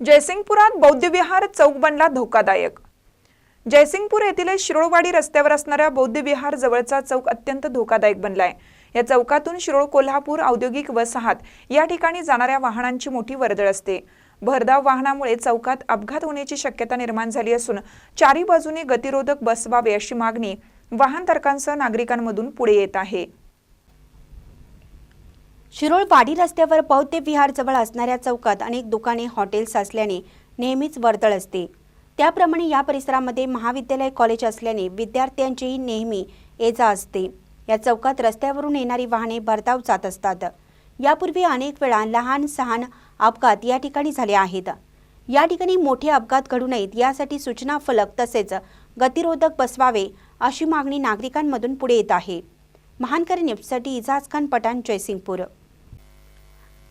जयसिंगपुरात बौद्धविहार चौक बनला धोकादायक. जयसिंगपूर येथील शिरोळवाडी रस्त्यावर असणाऱ्या बौद्धविहार जवळचा चौक अत्यंत धोकादायक बनलाय. या चौकातून शिरोळ कोल्हापूर औद्योगिक वसाहत या ठिकाणी जाणाऱ्या वाहनांची मोठी वर्दळ असते. भरधाव वाहनामुळे चौकात अपघात होण्याची शक्यता निर्माण झाली असून चारी बाजूने गतिरोधक बसवावे अशी मागणी वाहनधारकांसह नागरिकांमधून पुढे येत आहे. शिरोळ वाडी रस्त्यावर बौद्ध विहार जवळ असणाऱ्या चौकात अनेक दुकाने हॉटेल्स असल्याने नेहमीच वर्दळ असते. त्याप्रमाणे या परिसरामध्ये महाविद्यालय कॉलेज असल्याने विद्यार्थ्यांचीही नेहमी ये जा असते. या चौकात रस्त्यावरून येणारी वाहने भरधाव जात असतात. यापूर्वी अनेक वेळा लहान सहान अपघात या ठिकाणी झाले आहेत. या ठिकाणी मोठे अपघात घडू नयेत यासाठी सूचना फलक तसेच गतिरोधक बसवावे अशी मागणी नागरिकांमधून पुढे येत आहे. महानकर न्यूजसाठी इजाज खान पठाण जयसिंगपूर.